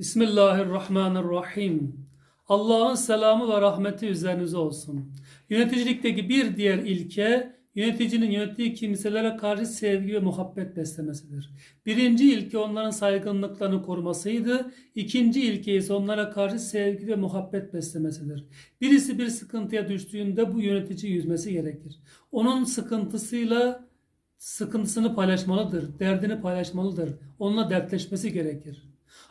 Bismillahirrahmanirrahim. Allah'ın selamı ve rahmeti üzerinize olsun. Yöneticilikteki bir diğer ilke, yöneticinin yönettiği kimselere karşı sevgi ve muhabbet beslemesidir. Birinci ilke onların saygınlıklarını korumasıydı. İkinci ilke ise onlara karşı sevgi ve muhabbet beslemesidir. Birisi bir sıkıntıya düştüğünde bu yönetici yüzmesi gerekir. Onun sıkıntısıyla sıkıntısını paylaşmalıdır, derdini paylaşmalıdır. Onunla dertleşmesi gerekir.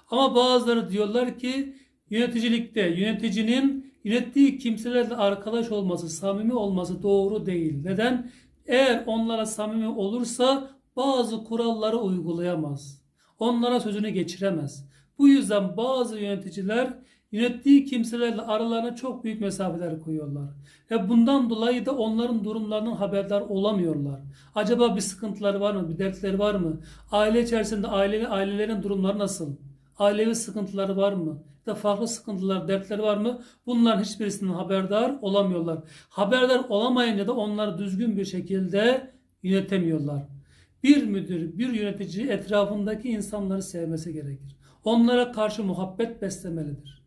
Ama bazıları diyorlar ki yöneticilikte yöneticinin yönettiği kimselerle arkadaş olması, samimi olması doğru değil. Neden? Eğer onlara samimi olursa bazı kuralları uygulayamaz. Onlara sözünü geçiremez. Bu yüzden bazı yöneticiler yönettiği kimselerle aralarına çok büyük mesafeler koyuyorlar. Ve bundan dolayı da onların durumlarından haberdar olamıyorlar. Acaba bir sıkıntıları var mı? Bir dertleri var mı? Aile içerisinde aile, ailelerin durumları nasıl? Ailevi sıkıntıları var mı? Ya da farklı sıkıntılar, dertleri var mı? Bunların hiçbirisinden haberdar olamıyorlar. Haberdar olamayınca da onları düzgün bir şekilde yönetemiyorlar. Bir müdür, bir yönetici etrafındaki insanları sevmesi gerekir. Onlara karşı muhabbet beslemelidir.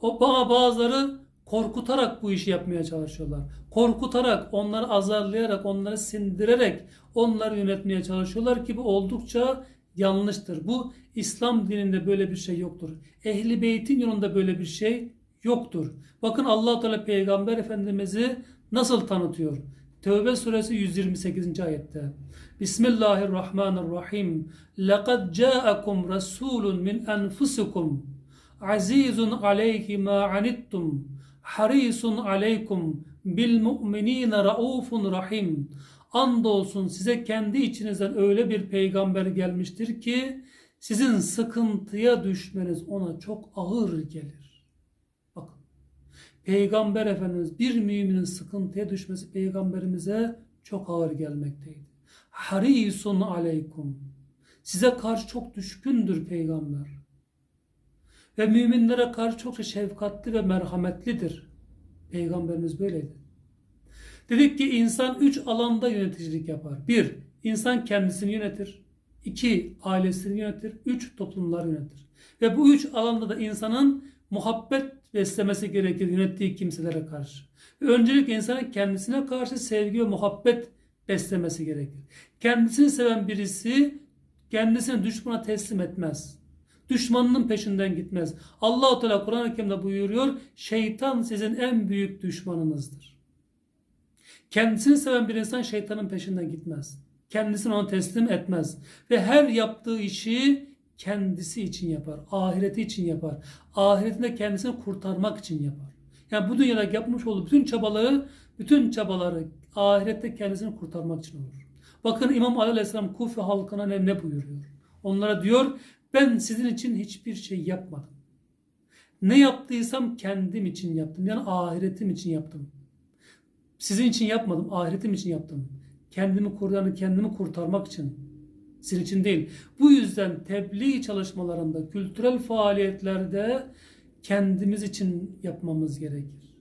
O bana bazıları korkutarak bu işi yapmaya çalışıyorlar. Korkutarak, onları azarlayarak, onları sindirerek onları yönetmeye çalışıyorlar ki bu oldukça yanlıştır. Bu İslam dininde böyle bir şey yoktur. Ehli beytin yolunda böyle bir şey yoktur. Bakın Allah Teala Peygamber Efendimiz'i nasıl tanıtıyor? Tevbe suresi 128. ayette. Bismillahirrahmanirrahim. Laqad ca'akum rasulun min enfusikum azizun aleyhi ma anittum harisun aleykum bil mu'minine raufun rahim. Andolsun size kendi içinizden öyle bir peygamber gelmiştir ki sizin sıkıntıya düşmeniz ona çok ağır gelir. Bakın. Peygamber Efendimiz bir müminin sıkıntıya düşmesi peygamberimize çok ağır gelmekteydi. Harisun aleykum. Size karşı çok düşkündür peygamber. Ve müminlere karşı çok şefkatli ve merhametlidir. Peygamberimiz böyleydi. Dedik ki insan üç alanda yöneticilik yapar. Bir, insan kendisini yönetir. İki, ailesini yönetir. Üç, toplumları yönetir. Ve bu üç alanda da insanın muhabbet beslemesi gerekir yönettiği kimselere karşı. Ve öncelikle insanın kendisine karşı sevgi ve muhabbet beslemesi gerekir. Kendisini seven birisi kendisini düşmana teslim etmez. Düşmanının peşinden gitmez. Allah-u Teala Kur'an-ı Kerim'de buyuruyor, şeytan sizin en büyük düşmanınızdır. Kendisini seven bir insan şeytanın peşinden gitmez. Kendisini ona teslim etmez. Ve her yaptığı işi kendisi için yapar. Ahireti için yapar. Ahiretinde kendisini kurtarmak için yapar. Yani bu dünyada yapmış olduğu bütün çabaları, bütün çabaları ahirette kendisini kurtarmak için olur. Bakın İmam Ali Aleyhisselam Kufe halkına ne, ne buyuruyor? Onlara diyor ben sizin için hiçbir şey yapmadım. Ne yaptıysam kendim için yaptım. Yani ahiretim için yaptım. Sizin için yapmadım, ahiretim için yaptım. Kendimi kurtarını kendimi kurtarmak için. Sizin için değil. Bu yüzden tebliğ çalışmalarında, kültürel faaliyetlerde kendimiz için yapmamız gerekir.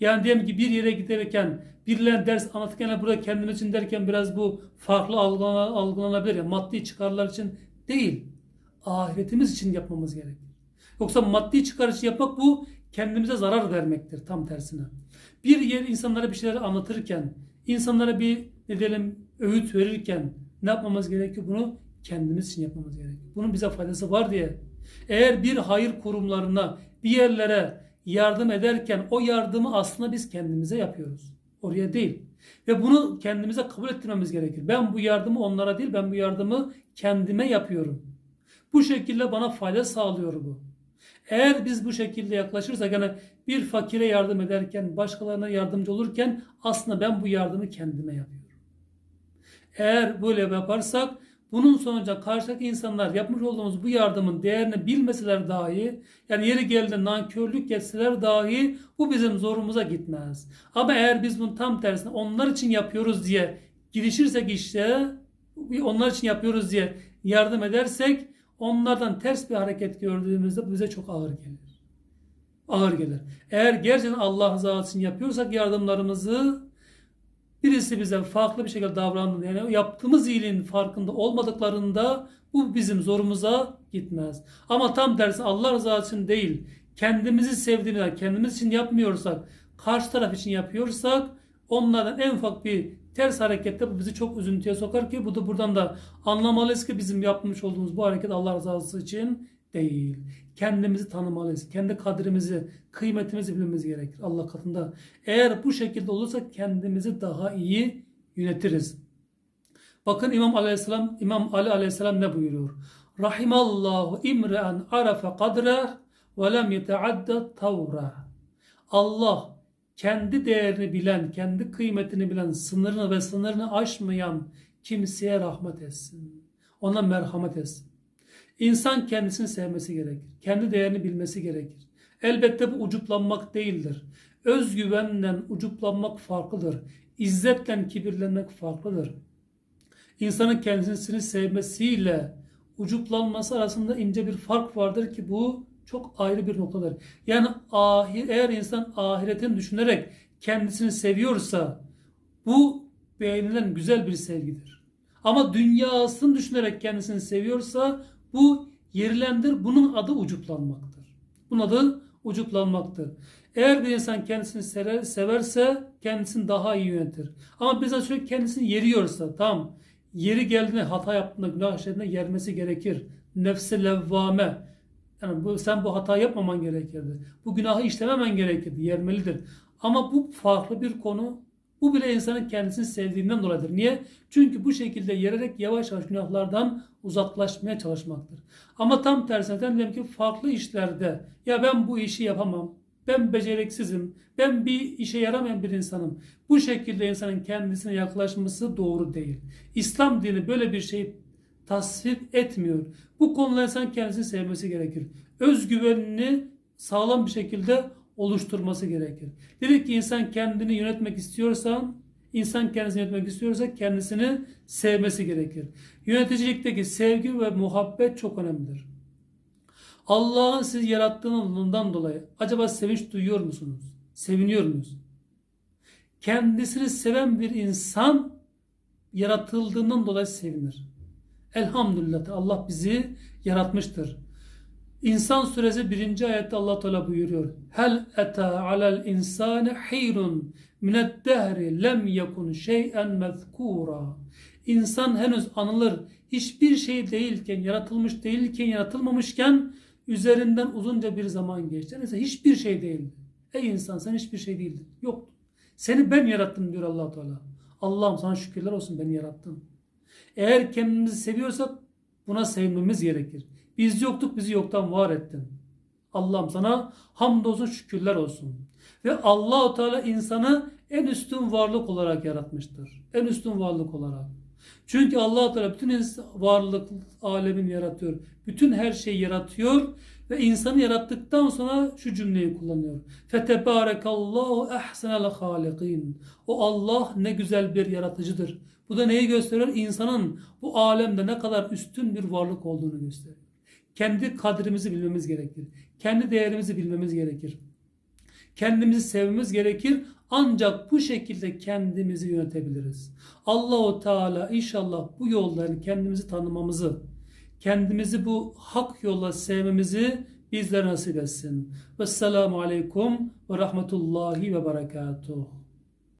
Yani diyelim ki bir yere giderken birilerine ders anlatırken burada kendimiz için derken biraz bu farklı algılanabilir. Yani maddi çıkarlar için değil. Ahiretimiz için yapmamız gerekir. Yoksa maddi çıkar için yapmak bu kendimize zarar vermektir tam tersine. Bir yer insanlara bir şeyler anlatırken, insanlara bir ne diyelim öğüt verirken ne yapmamız gerekiyor? Bunu kendimiz için yapmamız gerekiyor. Bunun bize faydası var diye. Eğer bir hayır kurumlarına, bir yerlere yardım ederken o yardımı aslında biz kendimize yapıyoruz. Oraya değil. Ve bunu kendimize kabul ettirmemiz gerekir. Ben bu yardımı onlara değil, ben bu yardımı kendime yapıyorum. Bu şekilde bana fayda sağlıyor bu. Eğer biz bu şekilde yaklaşırsak yani bir fakire yardım ederken, başkalarına yardımcı olurken aslında ben bu yardımı kendime yapıyorum. Eğer böyle yaparsak bunun sonucu karşıdaki insanlar yapmış olduğumuz bu yardımın değerini bilmeseler dahi yani yeri geldiğinde nankörlük etseler dahi bu bizim zorumuza gitmez. Ama eğer biz bunu tam tersine onlar için yapıyoruz diye girişirsek işte onlar için yapıyoruz diye yardım edersek onlardan ters bir hareket gördüğümüzde bu bize çok ağır gelir. Ağır gelir. Eğer gerçekten Allah rızası için yapıyorsak yardımlarımızı birisi bize farklı bir şekilde davrandığında yani yaptığımız iyiliğin farkında olmadıklarında bu bizim zorumuza gitmez. Ama tam tersi Allah rızası için değil, kendimizi sevdiğimiz, kendimiz için yapmıyorsak, karşı taraf için yapıyorsak onlardan en ufak bir ters harekette bu bizi çok üzüntüye sokar ki bu da buradan da anlamalıyız ki bizim yapmış olduğumuz bu hareket Allah rızası için değil. Kendimizi tanımalıyız. Kendi kadrimizi, kıymetimizi bilmemiz gerekir Allah katında. Eğer bu şekilde olursa kendimizi daha iyi yönetiriz. Bakın İmam Aleyhisselam, İmam Ali Aleyhisselam ne buyuruyor? Rahimallahu imre'en arafe kadre ve lem yeteadda tavra. Allah kendi değerini bilen, kendi kıymetini bilen, sınırını ve sınırını aşmayan kimseye rahmet etsin. Ona merhamet etsin. İnsan kendisini sevmesi gerekir. Kendi değerini bilmesi gerekir. Elbette bu ucuplanmak değildir. Özgüvenle ucuplanmak farklıdır. İzzetle kibirlenmek farklıdır. İnsanın kendisini sevmesiyle ucuplanması arasında ince bir fark vardır ki bu çok ayrı bir noktadır. Yani ahir, eğer insan ahiretin düşünerek kendisini seviyorsa bu beğenilen güzel bir sevgidir. Ama dünyasını düşünerek kendisini seviyorsa bu yerilendir. Bunun adı ucuplanmaktır. Bunun adı ucuplanmaktır. Eğer bir insan kendisini sever, severse kendisini daha iyi yönetir. Ama bir insan sürekli kendisini yeriyorsa tamam yeri geldiğinde hata yaptığında günah işlediğinde yermesi gerekir. Nefsi levvame. Yani bu, sen bu hata yapmaman gerekirdi. Bu günahı işlememen gerekirdi. Yermelidir. Ama bu farklı bir konu. Bu bile insanın kendisini sevdiğinden dolayıdır. Niye? Çünkü bu şekilde yererek yavaş yavaş günahlardan uzaklaşmaya çalışmaktır. Ama tam tersine diyelim ki farklı işlerde ya ben bu işi yapamam. Ben beceriksizim. Ben bir işe yaramayan bir insanım. Bu şekilde insanın kendisine yaklaşması doğru değil. İslam dini böyle bir şey tasvip etmiyor. Bu konuda insan kendisini sevmesi gerekir. Özgüvenini sağlam bir şekilde oluşturması gerekir. Dedik ki insan kendini yönetmek istiyorsan, insan kendisini yönetmek istiyorsa kendisini sevmesi gerekir. Yöneticilikteki sevgi ve muhabbet çok önemlidir. Allah'ın sizi yarattığından dolayı acaba sevinç duyuyor musunuz? Seviniyor muyuz? Kendisini seven bir insan yaratıldığından dolayı sevinir. Elhamdülillah Allah bizi yaratmıştır. İnsan suresi birinci ayette Allah Teala buyuruyor. Hel eta alel insane hirun minet dehri lem yekun şey'en mezkura. İnsan henüz anılır. Hiçbir şey değilken, yaratılmış değilken, yaratılmamışken üzerinden uzunca bir zaman geçti. Neyse hiçbir şey değildi. Ey insan sen hiçbir şey değildin. Yoktu. Seni ben yarattım diyor allah Teala. Allah'ım sana şükürler olsun beni yarattın. Eğer kendimizi seviyorsak buna sevinmemiz gerekir. Biz yoktuk bizi yoktan var ettin. Allah'ım sana hamdolsun şükürler olsun. Ve Allahu Teala insanı en üstün varlık olarak yaratmıştır. En üstün varlık olarak. Çünkü Allah Teala bütün varlık alemin yaratıyor. Bütün her şeyi yaratıyor ve insanı yarattıktan sonra şu cümleyi kullanıyor. Fetebarekallahu ehsenel halikin. O Allah ne güzel bir yaratıcıdır. Bu da neyi gösteriyor? İnsanın bu alemde ne kadar üstün bir varlık olduğunu gösteriyor. Kendi kadrimizi bilmemiz gerekir. Kendi değerimizi bilmemiz gerekir. Kendimizi sevmemiz gerekir. Ancak bu şekilde kendimizi yönetebiliriz. Allahu Teala inşallah bu yolları kendimizi tanımamızı, kendimizi bu hak yolla sevmemizi bizlere nasip etsin. Vesselamu aleyküm ve rahmetullahi ve berekatuhu.